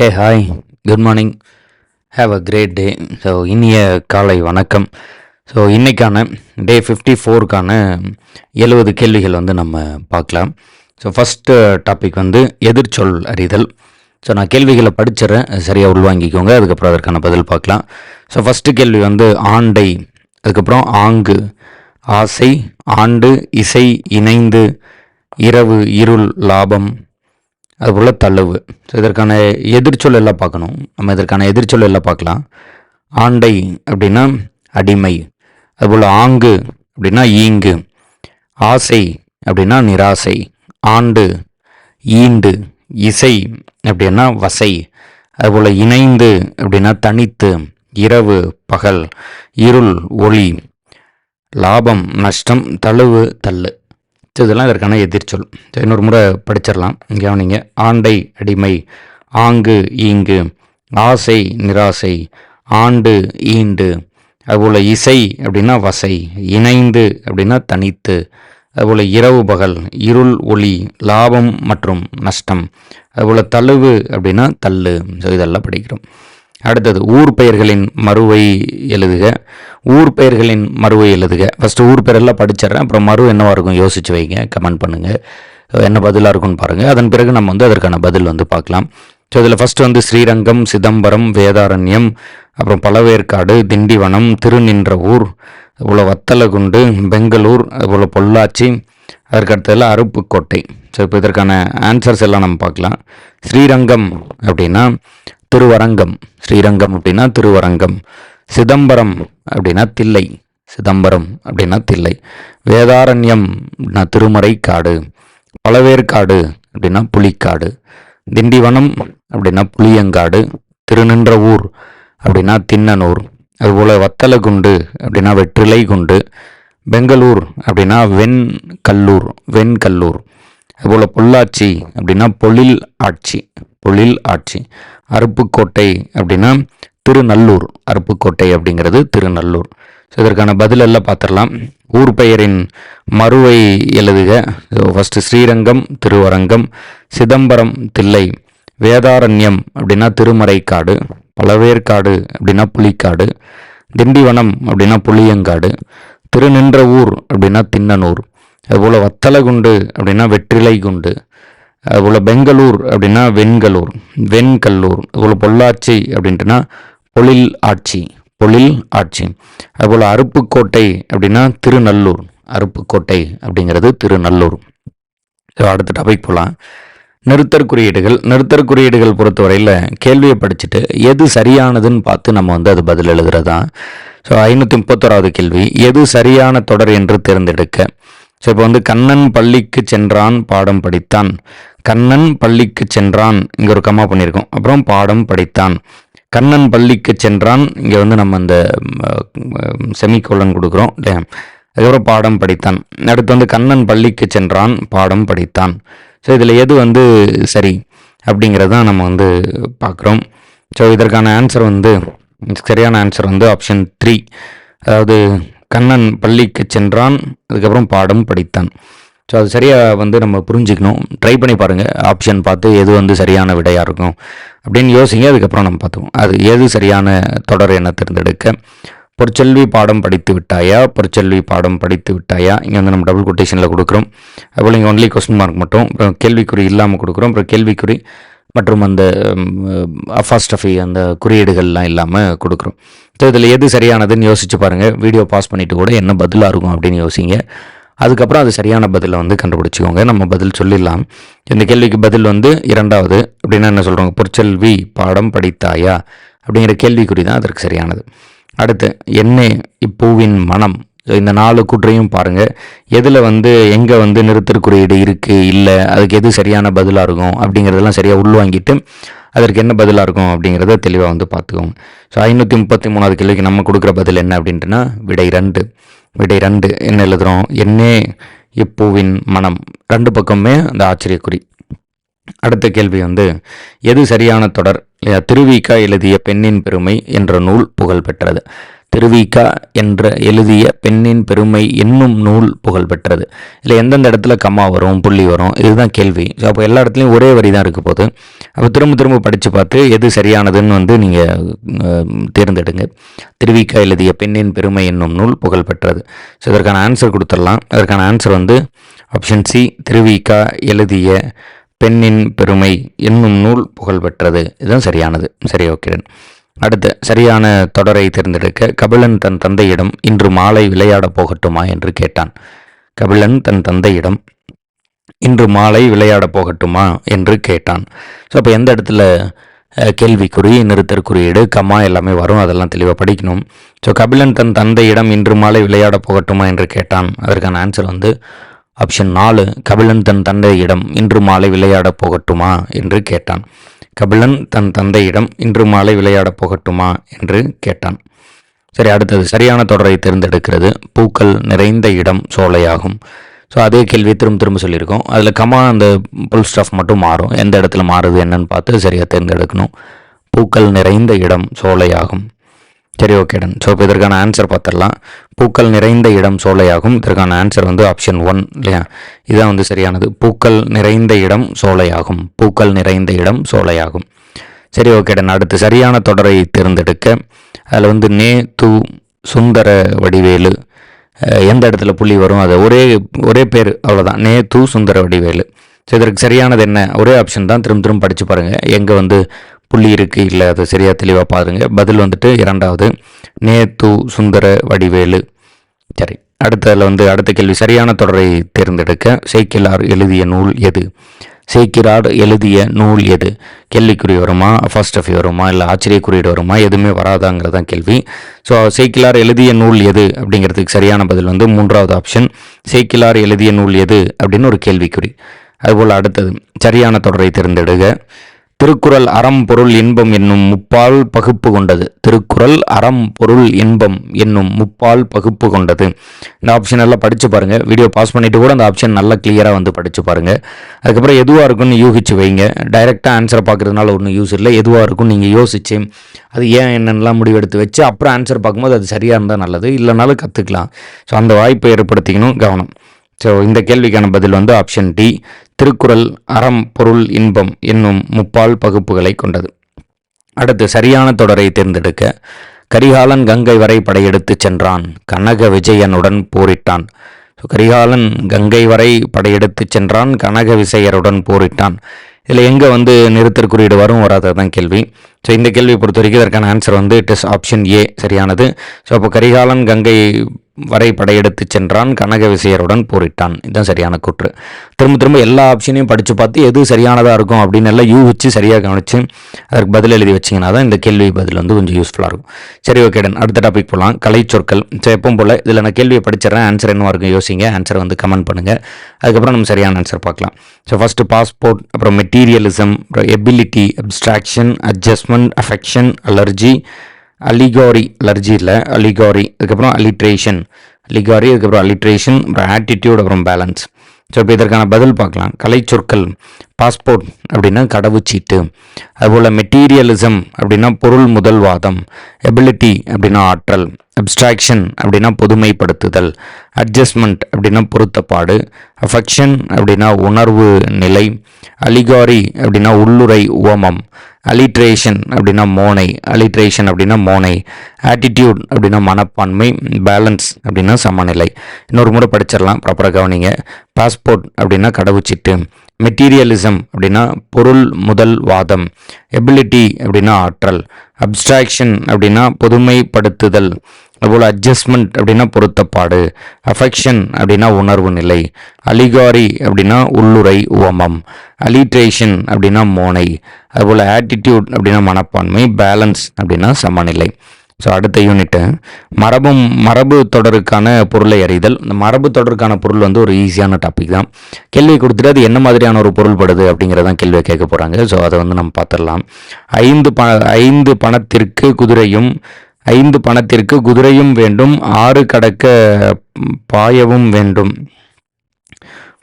Hey hi good morning have a great day so இனிய காலை வணக்கம். ஸோ இன்றைக்கான டே ஃபிஃப்டி ஃபோருக்கான எழுபது கேள்விகள் வந்து நம்ம பார்க்கலாம். ஸோ ஃபஸ்ட்டு டாபிக் வந்து எதிர்ச்சொல் அறிதல். ஸோ நான் கேள்விகளை படிச்சிடறேன். சரியாக உள்வாங்கிக்கோங்க. அதுக்கப்புறம் அதற்கான பதில் பார்க்கலாம். ஸோ ஃபஸ்ட்டு கேள்வி வந்து ஆண்டை அதுக்கப்புறம் ஆங்கு ஆசை ஆண்டு இசை இணைந்து இரவு இருள் லாபம் அதுபோல் தள்ளவு ஸோ இதற்கான எதிர்ச்சொல் எல்லாம் பார்க்கணும். நம்ம இதற்கான எதிர்ச்சொல் எல்லாம் பார்க்கலாம். ஆண்டை அப்படின்னா அடிமை. அதுபோல் ஆங்கு அப்படின்னா ஈங்கு. ஆசை அப்படின்னா நிராசை. ஆண்டு ஈண்டு. இசை அப்படின்னா வசை. அதுபோல் இணைந்து அப்படின்னா தனித்து. இரவு பகல். இருள் ஒளி. லாபம் நஷ்டம் தழுவு தள்ளு. ஸோ இதெல்லாம் இதற்கான எதிர்ச்சொல் ஸோ இன்னொரு முறை படிச்சிடலாம். கவனிங்க. ஆண்டை அடிமை ஆங்கு ஈங்கு ஆசை நிராசை ஆண்டு ஈண்டு. அதுபோல் இசை அப்படின்னா வசை இணைந்து அப்படின்னா தனித்து. அதுபோல் இரவு பகல் இருள் ஒளி லாபம் மற்றும் நஷ்டம். அதுபோல் தழுவு அப்படின்னா தள்ளு. ஸோ இதெல்லாம் படிக்கிறோம். அடுத்தது ஊர் பெயர்களின் மறுவை எழுதுக. ஊர் பெயர்களின் மறுவை எழுதுக. ஃபஸ்ட்டு ஊர் பெயரெல்லாம் படிச்சிடுறேன். அப்புறம் மறு என்னவாக இருக்கும் யோசிச்சு வைங்க. கமெண்ட் பண்ணுங்கள் என்ன பதிலாக இருக்கும்னு பாருங்கள் அதன் பிறகு நம்ம வந்து அதற்கான பதில் வந்து பார்க்கலாம். ஸோ இதில் ஃபஸ்ட்டு வந்து ஸ்ரீரங்கம் சிதம்பரம் வேதாரண்யம் அப்புறம் பழவேற்காடு திண்டிவனம் திருநின்ற ஊர் அதுபோல் வத்தலகுண்டு பெங்களூர் அதுபோல் பொள்ளாச்சி அதற்கடுத்ததில் அருப்புக்கோட்டை. ஸோ இப்போ இதற்கான ஆன்சர்ஸ் எல்லாம் நம்ம பார்க்கலாம். ஸ்ரீரங்கம் அப்படின்னா திருவரங்கம். ஸ்ரீரங்கம் அப்படின்னா திருவரங்கம். சிதம்பரம் அப்படின்னா தில்லை. சிதம்பரம் அப்படின்னா தில்லை. வேதாரண்யம் அப்படின்னா திருமறை காடு பழவேற்காடு அப்படின்னா புலிக்காடு. திண்டிவனம் அப்படின்னா புளியங்காடு. திருநின்ற ஊர் அப்படின்னா தின்னனூர் அதுபோல் வத்தலகுண்டு அப்படின்னா வெற்றிலை குண்டு பெங்களூர் அப்படின்னா வெண்கல்லூர் வெண்கல்லூர். அதுபோல் பொள்ளாச்சி அப்படின்னா பொழில் ஆட்சி பொழில் ஆட்சி. அருப்புக்கோட்டை அப்படின்னா திருநல்லூர் அருப்புக்கோட்டை அப்படிங்கிறது திருநல்லூர். ஸோ இதற்கான பதிலெல்லாம் பார்த்துடலாம். ஊர் பெயரின் மறுவை எழுதுக. ஃபஸ்ட்டு ஸ்ரீரங்கம் திருவரங்கம் சிதம்பரம் தில்லை வேதாரண்யம் அப்படின்னா திருமறைக்காடு பழவேற்காடு அப்படின்னா புலிக்காடு திண்டிவனம் அப்படின்னா புளியங்காடு திருநின்ற ஊர் அப்படின்னா தின்னனூர் அதுபோல் வத்தலகுண்டு அப்படின்னா வெற்றிலை குண்டு அதுபோல் பெங்களூர் அப்படின்னா வெண்கலூர் வெண்கல்லூர் அதுபோல் பொள்ளாச்சி அப்படின்ட்டுனா பொழில் ஆட்சி பொழில் ஆட்சி. அதுபோல் அருப்புக்கோட்டை அப்படின்னா திருநல்லூர் அருப்புக்கோட்டை அப்படிங்கிறது திருநல்லூர். ஸோ அடுத்த டாபிக் போகலாம் நிறுத்தற் குறியீடுகள். நிறுத்தற் குறியீடுகள் பொறுத்தவரையில் கேள்வியை படிச்சுட்டு எது சரியானதுன்னு பார்த்து நம்ம வந்து அது பதில் எழுதுறது தான் ஸோ ஐநூற்றி முப்பத்தோராவது கேள்வி எது சரியான தொடர் என்று தேர்ந்தெடுக்க? ஸோ இப்போ வந்து கண்ணன் பள்ளிக்கு சென்றான் பாடம் படித்தான். கண்ணன் பள்ளிக்கு சென்றான் இங்கே ஒரு கம்மா பண்ணியிருக்கோம். அப்புறம் பாடம் படித்தான். கண்ணன் பள்ளிக்கு சென்றான் இங்கே வந்து நம்ம இந்த செமிகோலன் கொடுக்குறோம் இல்லையா? அதுக்கப்புறம் பாடம் படித்தான். அடுத்து வந்து கண்ணன் பள்ளிக்கு சென்றான் பாடம் படித்தான். ஸோ இதில் எது வந்து சரி அப்படிங்கிறது தான் நம்ம வந்து பார்க்குறோம். ஸோ இதற்கான ஆன்சர் வந்து சரியான ஆன்சர் வந்து ஆப்ஷன் த்ரீ அதாவது கண்ணன் பள்ளிக்கு சென்றான் அதுக்கப்புறம் பாடம் படித்தான். ஸோ அது சரியாக வந்து நம்ம புரிஞ்சுக்கணும். ட்ரை பண்ணி பாருங்கள் ஆப்ஷன் பார்த்து எது வந்து சரியான விடையாக இருக்கும் அப்படின்னு யோசிங்க. அதுக்கப்புறம் நம்ம பார்த்துவோம் அது எது சரியான தொடர் என தேர்ந்தெடுக்க? பொற்செல்வி பாடம் படித்து விட்டாயா? பொற்செல்வி பாடம் படித்து விட்டாயா? இங்கே வந்து நம்ம டபுள் கொட்டேஷனில் கொடுக்குறோம். அதுபோல் இங்கே ஒன்லி கொஸ்டின் மார்க் மட்டும். அப்புறம் கேள்விக்குறி இல்லாமல் கொடுக்குறோம். அப்புறம் கேள்விக்குறி மற்றும் அந்த அஃபாஸ்டஃபி அந்த குறியீடுகள்லாம் இல்லாமல் கொடுக்குறோம். ஸோ இதில் எது சரியானதுன்னு யோசிச்சு பாருங்கள் வீடியோ பாஸ் பண்ணிவிட்டு கூட என்ன பதிலாக இருக்கும் அப்படின்னு யோசிங்க. அதுக்கப்புறம் அது சரியான பதிலை வந்து கண்டுபிடிச்சிக்கோங்க. நம்ம பதில் சொல்லிடலாம். இந்த கேள்விக்கு பதில் வந்து இரண்டாவது. அப்படின்னா என்ன சொல்கிறோங்க பொற்செல்வி பாடம் படித்தாயா? அப்படிங்கிற கேள்விக்குறி தான் அதற்கு சரியானது. அடுத்து என்ன இப்பூவின் மனம் ஸோ இந்த நாலு கூற்றையும் பாருங்கள் எதில் வந்து எங்கே வந்து நிறுத்தற்குறியீடு இருக்குது இல்லை அதுக்கு எது சரியான பதிலாக இருக்கும் அப்படிங்கிறதெல்லாம் சரியாக உள்வாங்கிட்டு அதற்கு என்ன பதிலாக இருக்கும் அப்படிங்கிறத தெளிவாக வந்து பார்த்துக்கோங்க ஸோ ஐநூற்றி முப்பத்தி மூணாவது கேள்விக்கு நம்ம கொடுக்குற பதில் என்ன அப்படின்ட்டுனா விடை ரெண்டு. விடை ரெண்டு என்ன எழுதுகிறோம் என்னே இப்பூவின் மனம். ரெண்டு பக்கமே அந்த ஆச்சரியக்குறி. அடுத்த கேள்வி வந்து எது சரியான தொடர்? இல்லையா திருவிக்கா எழுதிய பெண்ணின் பெருமை என்ற நூல் புகழ் பெற்றது. திருவிக்கா என்ற எழுதிய பெண்ணின் பெருமை என்னும் நூல் புகழ் பெற்றது. இல்லை எந்தெந்த இடத்துல கம்மா வரும் புள்ளி வரும் இதுதான் கேள்வி. ஸோ அப்போ எல்லா இடத்துலையும் ஒரே வரி தான் இருக்க போது அப்போ திரும்ப திரும்ப படித்து பார்த்து எது சரியானதுன்னு வந்து நீங்கள் தேர்ந்தெடுங்க. திருவிக்கா எழுதிய பெண்ணின் பெருமை என்னும் நூல் புகழ் பெற்றது. ஸோ இதற்கான ஆன்சர் கொடுத்துடலாம். அதற்கான ஆன்சர் வந்து ஆப்ஷன் சி திருவிக்கா எழுதிய பெண்ணின் பெருமை என்னும் நூல் புகழ் பெற்றது. இதுதான் சரியானது. சரி ஓகே அடுத்து சரியான தொடரை தேர்ந்தெடுக்க கபிலன் தன் தந்தையிடம் இன்று மாலை விளையாடப் போகட்டுமா என்று கேட்டான். கபிலன் தன் தந்தையிடம் இன்று மாலை விளையாடப் போகட்டுமா? என்று கேட்டான். ஸோ அப்போ எந்த இடத்துல கேள்விக்குறி நிறுத்தற் குறியீடு கம்மா எல்லாமே வரும் அதெல்லாம் தெளிவாக படிக்கணும். ஸோ கபிலன் தன் தந்தையிடம் இன்று மாலை விளையாடப் போகட்டுமா என்று கேட்டான். அதற்கான ஆன்சர் வந்து ஆப்ஷன் நாலு கபிலன் தன் தந்தையிடம் இன்று மாலை விளையாடப் போகட்டுமா? என்று கேட்டான். கபிலன் தன் தந்தையிடம் இன்று மாலை விளையாடப் போகட்டுமா என்று கேட்டான். சரி அடுத்தது சரியான தொடரை தேர்ந்தெடுக்கிறது. பூக்கள் நிறைந்த இடம் சோலையாகும். ஸோ அதே கேள்வி திரும்ப திரும்ப சொல்லியிருக்கோம். அதில் கமா அந்த புல் ஸ்டாஃப் மட்டும் மாறும். எந்த இடத்துல மாறுது என்னன்னு பார்த்து சரியாக தேர்ந்தெடுக்கணும். பூக்கள் நிறைந்த இடம் சோலையாகும். சரி ஓகே டன் ஸோ இப்போ இதற்கான ஆன்சர் பார்த்துடலாம். பூக்கள் நிறைந்த இடம் சோலையாகும். இதற்கான ஆன்சர் வந்து ஆப்ஷன் ஒன் இல்லையா? இதுதான் வந்து சரியானது. பூக்கள் நிறைந்த இடம் சோலையாகும். பூக்கள் நிறைந்த இடம் சோலையாகும். சரி ஓகேடன் அடுத்து சரியான தொடரை தேர்ந்தெடுக்க. அதில் வந்து நே து சுந்தர வடிவேலு. எந்த இடத்துல புள்ளி வரும்? அது ஒரே ஒரே பேர் அவ்வளோதான் நே து சுந்தர வடிவேலு. ஸோ இதற்கு சரியானது என்ன? ஒரே ஆப்ஷன் தான். திரும்ப திரும்ப படித்து பாருங்கள் எங்கே வந்து புள்ளி இருக்குது இல்லை அதை சரியாக தெளிவாக பாருங்கள் பதில் வந்துட்டு இரண்டாவது நேத்து சுந்தர வடிவேலு. சரி அடுத்ததில் வந்து அடுத்த கேள்வி. சரியான தொடரை தேர்ந்தெடுக்க சேக்கிலார் எழுதிய நூல் எது? சேக்கிரார் எழுதிய நூல் எது? கேள்விக்குறி வருமா ஃபர்ஸ்ட் ஆஃப் வருமா இல்லை ஆச்சரிய குறியீடு வருமா எதுவுமே வராதாங்கிறது தான் கேள்வி. ஸோ சேக்கிலார் எழுதிய நூல் எது அப்படிங்கிறதுக்கு சரியான பதில் வந்து மூன்றாவது ஆப்ஷன் சேக்கிலார் எழுதிய நூல் எது அப்படின்னு ஒரு கேள்விக்குறி. அதுபோல் அடுத்தது சரியான தொடரை தேர்ந்தெடுக்க திருக்குறள் அறம் பொருள் இன்பம் என்னும் முப்பால் பகுப்பு கொண்டது. திருக்குறள் அறம் பொருள் இன்பம் என்னும் முப்பால் பகுப்பு கொண்டது. இந்த ஆப்ஷன் எல்லாம் படித்து பாருங்கள் வீடியோ பாஸ் பண்ணிவிட்டு கூட அந்த ஆப்ஷன் நல்லா கிளியராக வந்து படித்து பாருங்கள் அதுக்கப்புறம் எதுவாக இருக்கும்னு யூகிச்சு வைங்க. டைரெக்டாக ஆன்சரை பார்க்கறதுனால ஒன்றும் யூஸ் இல்லை. எதுவாக இருக்கும் நீங்கள் யோசிச்சு அது ஏன் என்னென்னலாம் முடிவெடுத்து வச்சு அப்புறம் ஆன்சர் பார்க்கும்போது அது சரியாக இருந்தால் நல்லது. இல்லைனாலும் கற்றுக்கலாம் ஸோ அந்த வாய்ப்பை ஏற்படுத்திக்கணும். கவனம். ஸோ இந்த கேள்விக்கான பதில் வந்து ஆப்ஷன் டி திருக்குறள் அறம் பொருள் இன்பம் என்னும் முப்பால் பகுப்புகளை கொண்டது. அடுத்து சரியான தொடரை தேர்ந்தெடுக்க கரிகாலன் கங்கை வரை படையெடுத்துச் சென்றான். கனக விஜயனுடன் போரிட்டான். கரிகாலன் கங்கை வரை படையெடுத்து சென்றான். கனக விசையருடன் போரிட்டான். இதில் எங்கே வந்து நிறுத்தற்குறியீடு வரும் வராதது தான் கேள்வி. ஸோ இந்த கேள்வியை பொறுத்த வரைக்கும் இதற்கான ஆன்சர் வந்து இட் இஸ் ஆப்ஷன் ஏ சரியானது. ஸோ அப்போ கரிகாலன் கங்கை வரை படையெடுத்து சென்றான். கனக விசையருடன் போரிட்டான். இதுதான் சரியான கூற்று. திரும்ப திரும்ப எல்லா ஆப்ஷனையும் படித்து பார்த்து எது சரியானதாக இருக்கும் அப்படின்னு எல்லாம் யூகிச்சு சரியாக கவனித்து அதற்கு பதில் எழுதி வச்சிங்கன்னா தான் இந்த கேள்வி பதில் வந்து கொஞ்சம் யூஸ்ஃபுல்லாக இருக்கும். சரி ஓகே டன் அடுத்த டாபிக் போகலாம் கலை சொற்கள் ஸோ எப்பவும் போல் இதில் நான் கேள்வியை படிச்சிடறேன். ஆன்சர் என்னவாக இருக்கும் யோசிங்க. ஆன்சர் வந்து கமெண்ட் பண்ணுங்கள் அதுக்கப்புறம் நம்ம சரியான ஆன்சர் பார்க்கலாம். ஸோ ஃபஸ்ட்டு பாஸ்போர்ட் அப்புறம் மெட்டீரியலிசம் அப்புறம் ability abstraction adjustment affection allergy அலிகாரி allergy இல்லை அலிகாரி அதுக்கப்புறம் அலிட்ரேஷன் அலிகாரி அதுக்கப்புறம் அலிட்ரேஷன் அப்புறம் ஆட்டிடியூட் அப்புறம் பேலன்ஸ் ஸோ இப்போ இதற்கான பதில் பார்க்கலாம். கலை சொற்கள் பாஸ்போர்ட் அப்படின்னா கடவுச்சீட்டு. அதுபோல் மெட்டீரியலிசம் அப்படின்னா பொருள் முதல்வாதம். எபிலிட்டி அப்படின்னா ஆற்றல். அப்ஸ்ட்ராக்ஷன் அப்படின்னா பொதுமைப்படுத்துதல். அட்ஜஸ்ட்மெண்ட் அப்படின்னா பொருத்தப்பாடு. அஃபெக்ஷன் அப்படின்னா உணர்வு நிலை. அலிகாரி அப்படின்னா உள்ளுரை உவமம். அலிட்ரேஷன் அப்படின்னா மோனை அலிட்ரேஷன் அப்படின்னா மோனை ஆட்டிடியூட் அப்படின்னா மனப்பான்மை பேலன்ஸ் அப்படின்னா சமநிலை. இன்னொரு முறை படிச்சிடலாம் ப்ராப்பராக கவனிங்க. பாஸ்போர்ட் அப்படின்னா கடவுச்சீட்டு. மெட்டீரியலிசம் அப்படின்னா பொருள் முதல் வாதம். எபிலிட்டி அப்படின்னா ஆற்றல். அப்ஸ்ட்ராக்ஷன் அப்படின்னா பொதுமைப்படுத்துதல். அதுபோல் அட்ஜஸ்ட்மெண்ட் அப்படின்னா பொருத்தப்பாடு அஃபெக்ஷன் அப்படின்னா உணர்வு நிலை அலிகாரி அப்படின்னா உள்ளுரை உவமம் அலிட்ரேஷன் அப்படின்னா மோனை அதுபோல் ஆட்டிடியூட் அப்படின்னா மனப்பான்மை பேலன்ஸ் அப்படின்னா சமநிலை. ஸோ அடுத்த யூனிட்டு மரபும் மரபு தொடருக்கான பொருளை அறிதல். இந்த மரபு தொடருக்கான பொருள் வந்து ஒரு ஈஸியான டாபிக் தான். கேள்வி கொடுத்துட்டு அது என்ன மாதிரியான ஒரு பொருள் படுது அப்படிங்கிறதான் கேள்வியை கேட்க போகிறாங்க ஸோ அதை வந்து நம்ம பார்த்துடலாம். ஐந்து ப ஐந்து பணத்திற்கு குதிரையும் ஐந்து பணத்திற்கு குதிரையும் வேண்டும் ஆறு கடக்க பாயவும் வேண்டும்.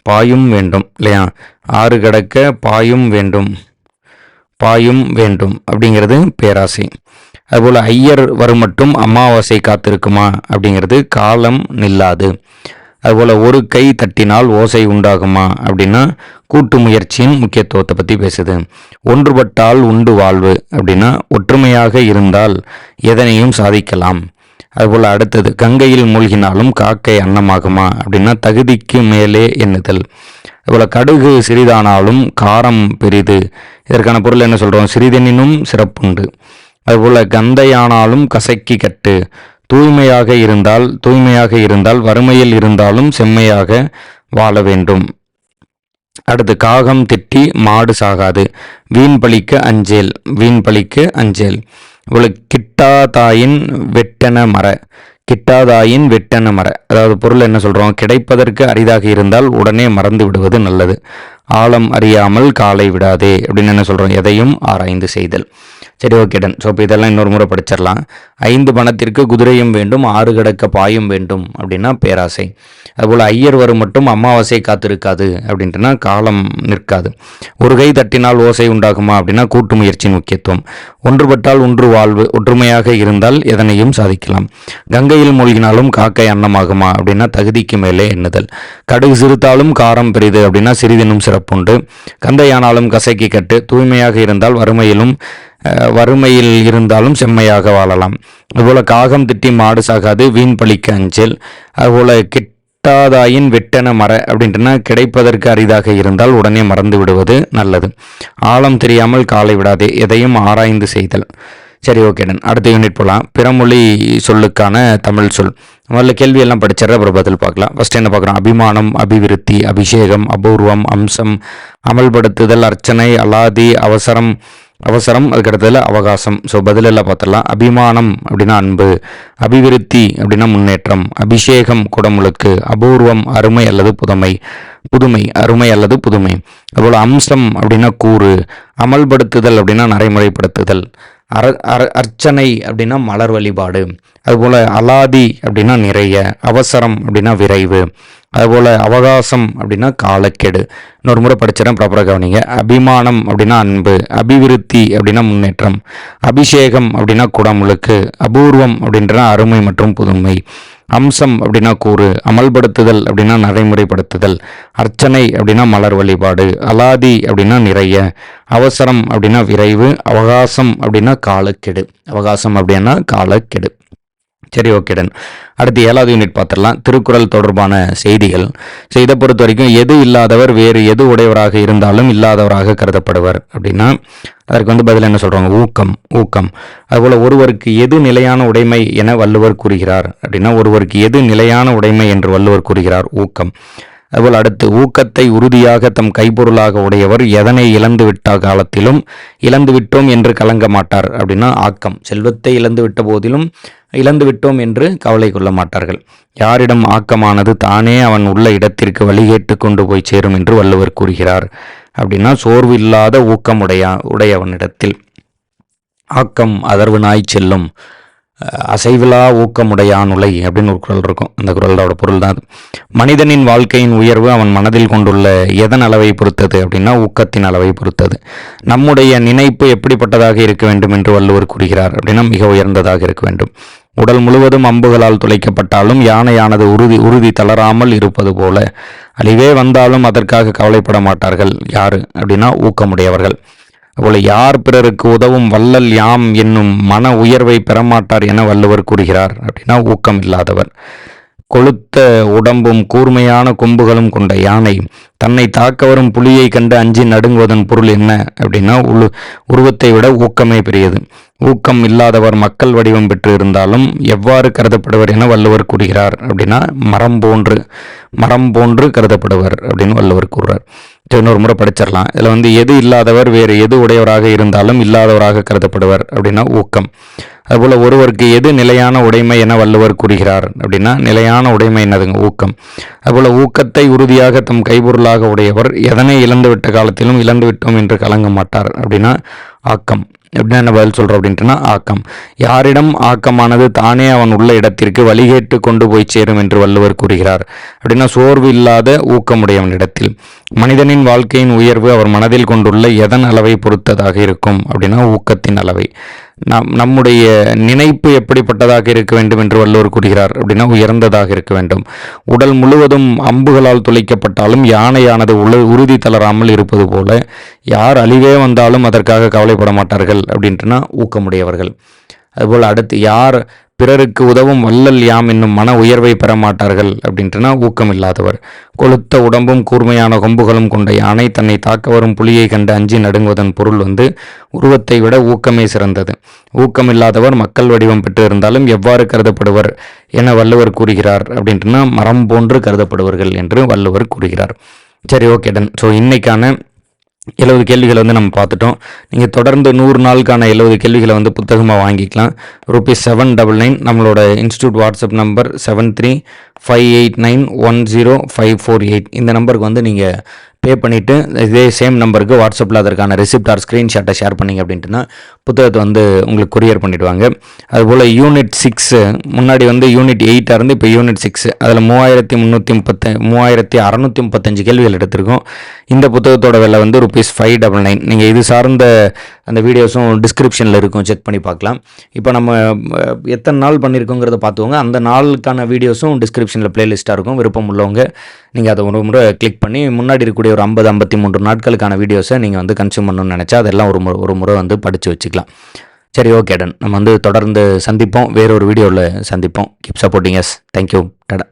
பாயும் வேண்டும் இல்லையா? ஆறு கடக்க பாயும் வேண்டும். பாயும் வேண்டும் அப்படிங்கிறது பேராசை. அதுபோல் ஐயர் வரும் மட்டும் அமாவாசை காத்திருக்குமா அப்படிங்கிறது காலம் நில்லாது. அதுபோல் ஒரு கை தட்டினால் ஓசை உண்டாகுமா அப்படின்னா கூட்டு முயற்சியின் முக்கியத்துவத்தை பற்றி பேசுது. ஒன்றுபட்டால் உண்டு வாழ்வு அப்படின்னா ஒற்றுமையாக இருந்தால் எதனையும் சாதிக்கலாம். அதுபோல் அடுத்தது கங்கையில் மூழ்கினாலும் காக்கை அன்னமாகுமா அப்படின்னா தகுதிக்கு மேலே எண்ணுதல். அதுபோல் கடுகு சிறிதானாலும் காரம் பெரிது. இதற்கான பொருள் என்ன சொல்கிறோம் சிறிதெனினும் சிறப்புண்டு. அதுபோல் கந்தையானாலும் கசக்கி கட்டு. தூய்மையாக இருந்தால் தூய்மையாக இருந்தால் வறுமையில் இருந்தாலும் செம்மையாக வாழ வேண்டும். அடுத்து காகம் திட்டி மாடு சாகாது. வீண் பழிக்க அஞ்சேல் வீண் பழிக்க அஞ்சேல். இவளுக்கு கிட்டாதாயின் வெட்டென மர கிட்டாதாயின் வெட்டென மர. அதாவது பொருள் என்ன சொல்கிறோம் கிடைப்பதற்கு அரிதாக இருந்தால் உடனே மறந்து விடுவது நல்லது. ஆழம் அறியாமல் காலை விடாதே அப்படின்னு என்ன சொல்கிறோம் எதையும் ஆராய்ந்து செய்தல். சரி ஓகே டன் ஸோ இப்போ இதெல்லாம் இன்னொரு முறை படிச்சிடலாம். ஐந்து பணத்திற்கு குதிரையும் வேண்டும் ஆறு கடக்க பாயும் வேண்டும் அப்படின்னா பேராசை. அதுபோல் ஐயர் வரும் மட்டும் அமாவாசை காத்திருக்காது அப்படின்ட்டுனா காலம் நிற்காது. ஒரு கை தட்டினால் ஓசை உண்டாகுமா அப்படின்னா கூட்டு முயற்சியின் முக்கியத்துவம். ஒன்றுபட்டால் ஒன்று வாழ்வு ஒற்றுமையாக இருந்தால் எதனையும் சாதிக்கலாம். கங்கையில் மூழ்கினாலும் காக்கை அன்னமாகுமா அப்படின்னா தகுதிக்கு மேலே எண்ணுதல். கடுகு சிறுத்தாலும் காரம் பெரிது அப்படின்னா சிறிதினும் சிறப்புண்டு. கந்தையானாலும் கசைக்கு கட்டு தூய்மையாக இருந்தால் வறுமையிலும் வறுமையில் இருந்தாலும் செம்மையாக வாழலாம். அதுபோல் காகம் திட்டி மாடு சாகாது வீண் பழிக்க அஞ்சல். அதுபோல் கிட்டாதாயின் வெட்டென மர அப்படின்றனா கிடைப்பதற்கு அரிதாக இருந்தால் உடனே மறந்து விடுவது நல்லது. ஆழம் தெரியாமல் காலை விடாதே எதையும் ஆராய்ந்து செய்தல். சரி ஓகேடன் அடுத்த யூனிட் போகலாம் பிறமொழி சொல்லுக்கான தமிழ் சொல். முதல்ல கேள்வியெல்லாம் படிச்சிடற அப்புறம் பதில் பார்க்கலாம். ஃபர்ஸ்ட் என்ன பார்க்குறோம் அபிமானம் அபிவிருத்தி அபிஷேகம் அபூர்வம் அம்சம் அமல்படுத்துதல் அர்ச்சனை அலாதி அவசரம் அவசரம் அதுக்கடுத்ததில் அவகாசம். ஸோ பதிலெல்லாம் பார்த்துடலாம். அபிமானம் அப்படின்னா அன்பு. அபிவிருத்தி அப்படின்னா முன்னேற்றம். அபிஷேகம் குடமுழுக்கு. அபூர்வம் அருமை அல்லது புதுமை. புதுமை அருமை அல்லது புதுமை. அதுபோல் அம்சம் அப்படின்னா கூறு. அமல்படுத்துதல் அப்படின்னா நடைமுறைப்படுத்துதல். அர அர அர்ச்சனை அப்படின்னா மலர் வழிபாடு. அதுபோல் அலாதி அப்படின்னா நிறைய அவசரம் அப்படின்னா விரைவு. அதுபோல் அவகாசம் அப்படின்னா காலக்கெடு. இன்னொரு முறை படிச்சிடறேன் ப்ராப்பராக கவனிங்க. அபிமானம் அப்படின்னா அன்பு அபிவிருத்தி அப்படின்னா முன்னேற்றம். அபிஷேகம் அப்படின்னா குடமுழுக்கு அபூர்வம் அப்படின்ற அருமை மற்றும் புதுமை. அம்சம் அப்படின்னா கூறு அமல்படுத்துதல் அப்படின்னா நடைமுறைப்படுத்துதல் அர்ச்சனை அப்படின்னா மலர் வழிபாடு அலாதி அப்படின்னா நிறைய அவசரம் அப்படின்னா விரைவு அவகாசம் அப்படின்னா காலக்கெடு. அவகாசம் அப்படின்னா காலக்கெடு. சரி ஓகேடன் அடுத்து ஏழாவது யூனிட் பார்த்துடலாம். திருக்குறள் தொடர்பான செய்திகள். ஸோ இதை பொறுத்த வரைக்கும் எது இல்லாதவர் வேறு எது உடையவராக இருந்தாலும் இல்லாதவராக கருதப்படுவர் அப்படின்னா அதற்கு வந்து பதில் என்ன சொல்கிறாங்க ஊக்கம் ஊக்கம். அதுபோல் ஒருவருக்கு எது நிலையான உடைமை என வள்ளுவர் கூறுகிறார் அப்படின்னா ஒருவருக்கு எது நிலையான உடைமை என்று வள்ளுவர் கூறுகிறார்? ஊக்கம். அதுபோல் அடுத்து ஊக்கத்தை உறுதியாக தம் கைப்பொருளாக உடையவர் எதனை இழந்து விட்ட காலத்திலும் இழந்து விட்டோம் என்று கலங்க மாட்டார் அப்படின்னா ஆக்கம். செல்வத்தை இழந்து விட்ட போதிலும் இழந்து விட்டோம் என்று கவலை கொள்ள மாட்டார்கள். யாரிடம் ஆக்கமானது தானே அவன் உள்ள இடத்திற்கு வழிகேட்டு கொண்டு போய் சேரும் என்று வள்ளுவர் கூறுகிறார். அப்படின்னா சோர்வு இல்லாத ஊக்கம் உடைய உடையவனிடத்தில். ஆக்கம் அதர்வு நாய் செல்லும். அசைவிலா ஊக்கமுடையானுலை அப்படின்னு ஒரு குரல் இருக்கும். அந்த குரலோட பொருள் தான் அது. மனிதனின் வாழ்க்கையின் உயர்வு அவன் மனதில் கொண்டுள்ள எதன் அளவை பொறுத்தது அப்படின்னா ஊக்கத்தின் அளவை பொறுத்தது. நம்முடைய நினைப்பு எப்படிப்பட்டதாக இருக்க வேண்டும் என்று வள்ளுவர் கூறுகிறார் அப்படின்னா மிக உயர்ந்ததாக இருக்க வேண்டும். உடல் முழுவதும் அம்புகளால் துளைக்கப்பட்டாலும் யானையானது உறுதி உறுதி தளராமல் இருப்பது போல அழிவே வந்தாலும் அதற்காக கவலைப்பட மாட்டார்கள். யாரு? அப்படின்னா ஊக்கமுடையவர்கள். அதுபோல யார் பிறருக்கு உதவும் வள்ளல் யாம் என்னும் மன உயர்வை பெறமாட்டார் என வள்ளுவர் கூறுகிறார். அப்படின்னா ஊக்கம் இல்லாதவர். கொழுத்த உடம்பும் கூர்மையான கொம்புகளும் கொண்ட யானை தன்னை தாக்க வரும் புலியை கண்டு அஞ்சி நடுங்குவதன் பொருள் என்ன? அப்படின்னா உரு உருவத்தை விட ஊக்கமே பெரியது. ஊக்கம் இல்லாதவர் மக்கள் வடிவம் பெற்று இருந்தாலும் எவ்வாறு கருதப்படுவர் என வள்ளுவர் கூறுகிறார். அப்படின்னா மரம் போன்று மரம் போன்று கருதப்படுவர் அப்படின்னு வள்ளுவர் கூறுறார். இன்னொரு முறை படிச்சிடலாம். இதில் வந்து எது இல்லாதவர் வேறு எது உடையவராக இருந்தாலும் இல்லாதவராக கருதப்படுவர் அப்படின்னா ஊக்கம். அதுபோல் ஒருவருக்கு எது நிலையான உடைமை என வள்ளுவர் கூறுகிறார் அப்படின்னா நிலையான உடைமை என்னதுங்க? ஊக்கம். அதுபோல் ஊக்கத்தை உறுதியாக தம் கைபொருளாக உடையவர் எதனை இழந்து விட்ட காலத்திலும் இழந்து விட்டோம் என்று கலங்க மாட்டார் அப்படின்னா ஆக்கம். எப்படின்னா என்ன பதில் சொல்கிறோம் அப்படின்ட்டுனா ஆக்கம். யாரிடம் ஆக்கமானது தானே அவன் உள்ள இடத்திற்கு வழிகேட்டு கொண்டு போய் சேரும் என்று வள்ளுவர் கூறுகிறார். அப்படின்னா சோர்வு இல்லாத ஊக்கமுடையவன் இடத்தில் மனிதனின் வாழ்க்கையின் உயர்வு அவர் மனதில் கொண்டுள்ள எதன் அளவை பொறுத்ததாக இருக்கும்? அப்படின்னா ஊக்கத்தின் அளவை. நம் நம்முடைய நினைப்பு எப்படிப்பட்டதாக இருக்க வேண்டும் என்று வள்ளுவர் கூறுகிறார். அப்படின்னா உயர்ந்ததாக இருக்க வேண்டும். உடல் முழுவதும் அம்புகளால் துளைக்கப்பட்டாலும் யானையானது உள உறுதி தளராமல் இருப்பது போல யார் அழிவே வந்தாலும் அதற்காக கவலைப்பட மாட்டார்கள் அப்படின்ட்டுனா ஊக்கமுடையவர்கள். அதுபோல் அடுத்து யார் பிறருக்கு உதவும் வள்ளல் யாம் என்னும் மன உயர்வை பெற மாட்டார்கள் அப்படின்ட்டுனா ஊக்கம் இல்லாதவர் கொளுத்த உடம்பும் கூர்மையான கொம்புகளும் கொண்ட யானை தன்னை தாக்க வரும் புலியை கண்டு அஞ்சி நடுங்குவதன் பொருள் வந்து உருவத்தை விட ஊக்கமே சிறந்தது. ஊக்கம் இல்லாதவர் மக்கள் வடிவம் பெற்று இருந்தாலும் எவ்வாறு கருதப்படுவர் என வள்ளுவர் கூறுகிறார் அப்படின்ட்டுனா மரம் போன்று கருதப்படுவர்கள் என்று வள்ளுவர் கூறுகிறார். சரி ஓகே டன் ஸோ இன்னைக்கான எழுபது கேள்விகளை வந்து நம்ம பார்த்துட்டோம். நீங்கள் தொடர்ந்து நூறு நாளுக்கான எழுபது கேள்விகளை வந்து புத்தகமாக வாங்கிக்கலாம். ருபீஸ் செவன் டபுள் நைன் நம்மளோட institute WhatsApp number seven three five eight nine one zero five four eight. இந்த நம்பருக்கு வந்து நீங்கள் பே பண்ணிவிட்டு இதே சேம் நம்பருக்கு வாட்ஸ்அப்பில் அதற்கான ரெசிப்ட் ஆர் ஸ்க்ரீன்ஷாட்டை ஷேர் பண்ணிங்க அப்படின்ட்டுனா புத்தகத்தை வந்து உங்களுக்கு கொரியர் பண்ணிவிடுவாங்க அதுபோல் யூனிட் சிக்ஸு முன்னாடி வந்து யூனிட் எயிட்டாக இருந்து இப்போ யூனிட் சிக்ஸ் அதில் மூவாயிரத்தி முந்நூற்றி முப்பத்த மூவாயிரத்தி அறநூற்றி முப்பத்தஞ்சு கேள்விகள் எடுத்திருக்கோம். இந்த புத்தகத்தோட விலை வந்து ருபீஸ் ஃபைவ் டபுள் நைன் நீங்கள் இது சார்ந்த அந்த வீடியோஸும் டிஸ்கிரிப்ஷனில் இருக்கும். செக் பண்ணி பார்க்கலாம். இப்போ நம்ம எத்தனை நாள் பண்ணியிருக்கோங்கிறத பார்த்துக்கோங்க. அந்த நாளுக்கான வீடியோஸும் டிஸ்கிரிப்ஷனில் பிளேலிஸ்ட்டாக இருக்கும். விருப்பம் உள்ளவங்க நீங்கள் அதை ஒரு முறை கிளிக் பண்ணி முன்னாடி இருக்கக்கூடிய ஒரு ஐம்பது ஐம்பத்தி மூன்று நாட்களுக்கான வீடியோஸை நீங்கள் வந்து கன்சியூம் பண்ணணும்னு நினச்சா அதெல்லாம் ஒரு முறை ஒரு முறை வந்து படித்து வச்சுக்கலாம். சரி ஓகே டன் நம்ம வந்து தொடர்ந்து சந்திப்போம். வேறொரு வீடியோவில் சந்திப்போம். கீப் சப்போர்ட்டிங் எஸ் தேங்க்யூ டடா